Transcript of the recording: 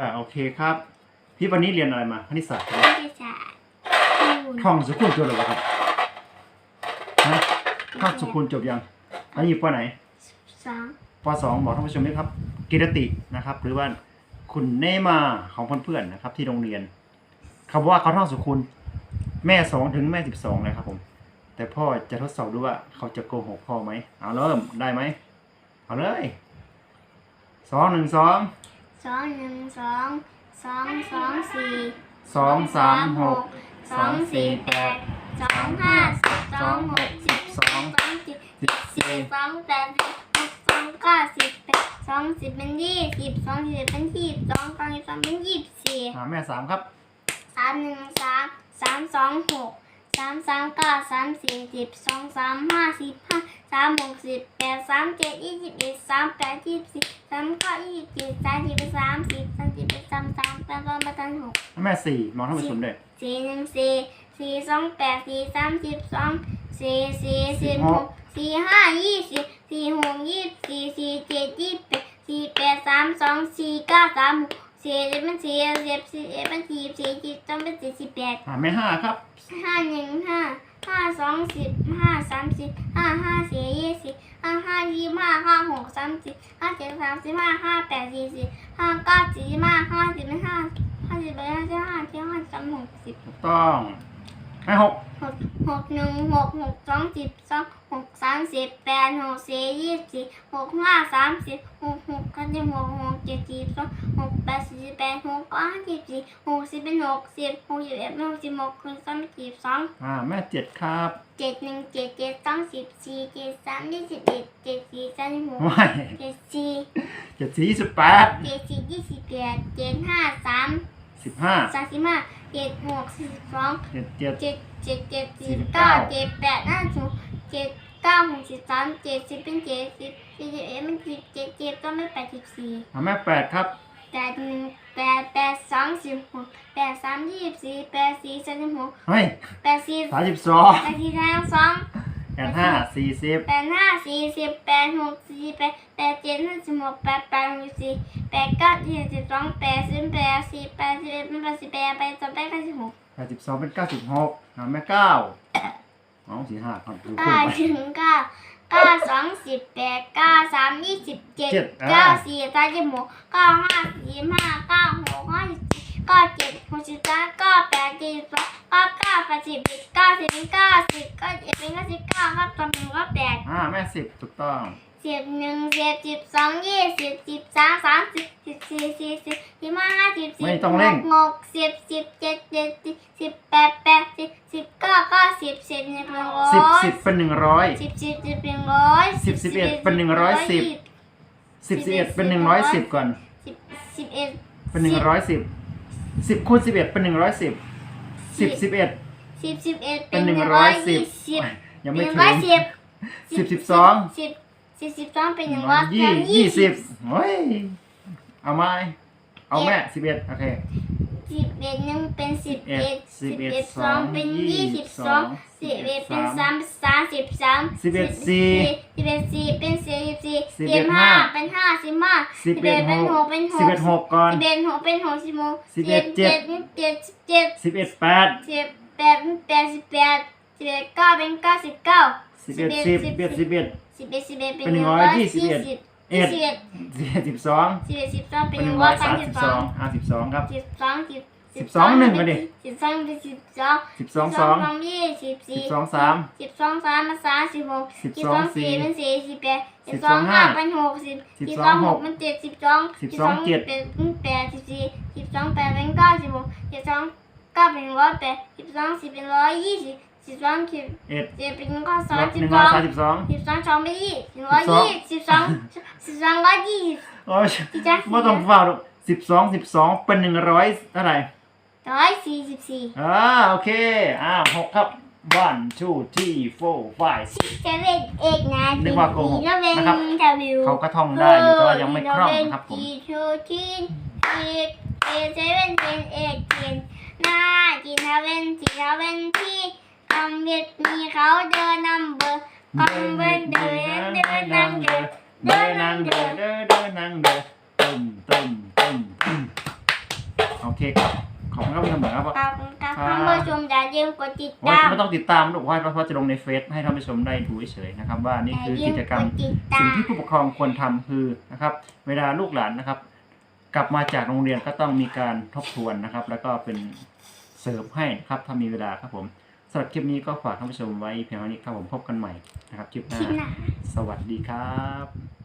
อ่าโอเคครับ พี่วันนี้เรียนอะไรมาคณิตศาสตร์ใช่ไหมวิทยาศาสตร์คูณท่องสุขุนจบหรือเปล่าครับฮะท่องสุขุนจบยังอันนี้ปอไหนสองปสองบอกท่านผู้ชมด้วยครับกิรตินะครับ หรือว่าคุณเนมาของเพื่อนๆนะครับ ที่โรงเรียนเขาบอกว่าเขาท่องสุขุนแม่สองถึงแม่สิบสองเลยครับผม แต่พ่อจะทดสอบดูว่าเขาจะโกหกพ่อไหมเอาเริ่มได้ไหมเอาเลยสองหนึ่งสอง สองหนึ่งสองสองสองสี่สองสามหกสองสี่แปดสองห้าสิบสองหกสิบสองสองเจ็ดสิบสี่สองแปดสิบหกสองเก้าสิบแปดสองสิบเป็นยี่สิบสองสิบเป็นยี่สิบสองสองสิบสองเป็นยี่สิบสี่หาแม่สามครับสามหนึ่งสามสามสองหก สามสามเก้าสามสี่สิบสองสามห้าสิบห้าสามหกสิบแปดสามเจ็ดยี่สิบเอ็ดสามแปดยี่สิบสี่สามเก้ายี่สิบเจ็ดสามสิบเป็นสามสิบสามสิบเป็นสามสามแปดสองแปดสามหกแม่สี่มองท่านผู้ชมด้วยสี่หนึ่งสี่สี่สองแปดสี่สามสิบสองสี่สี่สิบหกสี่ห้ายี่สิบสี่หกยี่สิบสี่สี่เจ็ดยี่สิบสี่แปดสามสองสี่เก้าสามหก สี่เอ็ดเป็นสี่สิบสี่เอ็ดเป็นสี่สี่สิบสองเป็นสี่สิบแปดหาไม่ห้าครับ ห้าหนึ่งห้าห้าสองสิบห้าสามสิบห้าห้าสี่ยี่สิบห้าห้ายี่ห้าห้าหกสามสิบห้าเจ็ดสามสิบห้าห้าแปดสี่สิบห้าเก้าสี่ห้าห้าสิบห้าห้าสิบแปดห้าสิบห้าสิบห้าสิบหกสิบถูกต้อง แม่หกหกหกหนึ่งหกหกสองสิบสองหกสามสิบแปดหกสี่ยี่สิบหกห้าสามสิบหกหกเก้าสิบหกหกเจ็ดสิบสองหกแปดสี่สิบแปดหกเก้าห้าสิบสี่หกสิบเป็นหกสิบหกสิบเอ็ดเป็นหกสิบหกคูณสามเป็นสิบสองอ่าแม่เจ็ดครับเจ็ดหนึ่งเจ็ดเจ็ดสองสิบสี่เจ็ดสามยี่สิบเอ็ดเจ็ดสี่สามสิบหกไม่เจ็ดสี่เจ็ดสี่ยี่สิบแปดเจ็ดสี่ยี่สิบแปดเจ็ดห้าสามสิบห้าสามสิบห้า เจ็ดหกสี่สิบสองเจ็ดเจ็ดเจ็ดเจ็ดเจ็ดสี่สี่สิบเก้าเก้าเจ็ดแปดห้าสิบเจ็ดเก้าหกสิบสามเจ็ดสิบเป็นเจ็ดสิบเจ็ดสิบเอ็ดเป็นสิบเจ็ดเจ็ดต้องเป็นแปดสิบสี่หาแม่แปดครับแปดหนึ่งแปดแปดสองสิบหกแปดสามยี่สิบสี่แปดสี่สามสิบหกเฮ้ยแปดสี่สามสิบสองแปดสี่สามสอง แปดห้าสี่สิบแปดห้าสี่สิบแปดหกสี่แปดแปดเจ็ดห้าสิบหกแปดแปดหกสี่แปดเก้ายี่สิบสองแปดสิบแปดสี่แปดสิบเอ็ดเป็นแปดสิบแปดแปดสองแปดเก้าสิบหกแปดสิบสองเป็นเก้าสิบหกหาแม่เก้าสองสี่ห้าก่อนดูคู่เก้าไปถึงเก้าเก้าสองสิบแปดเก้าสามยี่สิบเจ็ดเจ็ดอ่าเก้าสี่สามสิบหกเก้าห้าสี่ห้าเก้า แม่สิบถูกต้อง สิบหนึ่งสิบสิบสองยี่สิบสิบสามสามสิบสิบสี่สี่สิบสิบห้าห้าสิบสิบไม่ต้องเร่ง หกสิบสิบเจ็ดเจ็ดสิบสิบแปดแปดสิบสิบเก้าเก้าสิบสิบหนึ่งร้อยสิบสิบเป็นหนึ่งร้อย สิบสิบสิบเป็นร้อยสิบสิบเอ็ดเป็นหนึ่งร้อยสิบ สิบสิบเอ็ดเป็นหนึ่งร้อยสิบก่อน สิบสิบเอ็ด เป็นหนึ่งร้อยสิบสิบคูณสิบเอ็ดเป็นหนึ่งร้อยสิบสิบสิบเอ็ดสิบสิบเอ็ดเป็นหนึ่งร้อยสิบสิบยังหไม่นึ่งถึร้อยงสิบ สิบสิบสองสิบสิบสิบสองเป็นหนึ่งร้อยยี่ยี่สิบเฮ้ยเอาไหมเอาแม่สิบเอ็ดโอเคสิบเอ็ดหนึ่งเป็นสิบเอ็ดสิสิบบเอ็ดเอ็ดสองเป็นยี่สิบสองสิบเอ็ดเป็นสามสามสิบสามสิบเอ็ดสี่สิบเอ็ดสี่เป็นสี่สิบสี่สิบสิเอ็บดห้าห้าเป็นห้าสิบห้าสิบเอ็ดเป็นหหกกเป็นหสิบกเอ็ดหกก่อนสิบเอ็ดหกเป็นหกสิบหกสิบเอ็ดเจ็ดเจ็ดสิบเจ็ดสิบเอ็ดแปดสิบแปดเป็นแปดสิบแปดสิบเอ็ดเก้าเป็นเก้าสิบเก้า สิบเอ็ดสิบสิบเอ็ดสิบเอ็ด สิบเอ็ดสิบเอ็ดเป็นเป็นหนึ่งร้ร้ออยยยี่ยี่สิสิบบเอ็ดยี่สิบเอ็ดสิบเอ็ดสิบสองสิบเอ็ดสิบสองเป็นเป็นหหนึ่นึ่งงร้ร้ออยยสาสามมสิสิบบสสอองงอ่าสิบสองครับ สิบสองสิบสิบสองหนึ่งก็ดิสิบสองเป็นสิบสองสิบสองสองสองยี่สิบสี่สิบสองสามสิบสองสามเป็นสามสิบหกสิบสิบสสอองงสี่สี่เป็นสี่สิบแปดสิสิบบสสอองงห้าห้าเป็นหกสิบสิบสิบสสอองงหหกกเป็นเจ็ดสิบสองสิบสองเจ็ดเป็นแปดสิบสี่สิบสองแปดเป็นเก้าสิบหกสิบสองเก้าเป็นร้อยแปดสิบสองสิบเป็นร้อยยี่สิบ สิบสองสิบเอ็ดเจ็ดเป็นเก้าสองหสิบนึ่งสร้ออยงสามสิบสองสิบสองสองเป็นยี่สิบร้อยยี่สิบสองสิบสองร้อยยี่สิบโอ้ยที่จะไม่ต้องฝ้าหรอกสิบสองสิบสองเป็นหนึ่งร้อยเท่าไหร่ร้อยสี่สิบสี่อ่าโอเค อ่าหกครับ one two three four five six เซเว่นเอกนะนึกว่าโกหกแล้วเป็นนะครับทวิวเขาก็ท่องได้อยู่แต่ว่ายังไม่คล่องนะครับผมทีทูทีนที เอเซเว่นเทนเอกเทนหน้าจีนทเวนจีทเวนที่คำเวียดมีเขาเดินนำเบอร์คำเวนเดินเดินนำเดินเดินนางเดินเดินเดินนางเดินตึมตึมตึมตึมเคครับขอบคุณครับคุณสมบัติครับขอบคุณครับท่านผู้ชมอย่าลืมกดติดโอ้ยตามไม่ต้องติดตามลูกเพราะว่าเพราะจะลงในเฟซให้ท่านผู้ชมได้ดูเฉยๆนะครับ ว่านี่คือกิจกรรมอย่าลืมกดติดตาสิ่งมที่ผู้ปกครองควรทำคือนะครับ เวลาลูกหลานนะครับ กลับมาจากโรงเรียนก็ต้องมีการทบทวนนะครับ แล้วก็เป็นเสริมให้นะครับถ้ามีเวลาครับผม สำหรับคลิปนี้ก็ฝากท่านผู้ชมไว้เพียงเท่านี้ครับผมพบกันใหม่นะครับคลิปหน้าคลิปหน้าสวัสดีครับ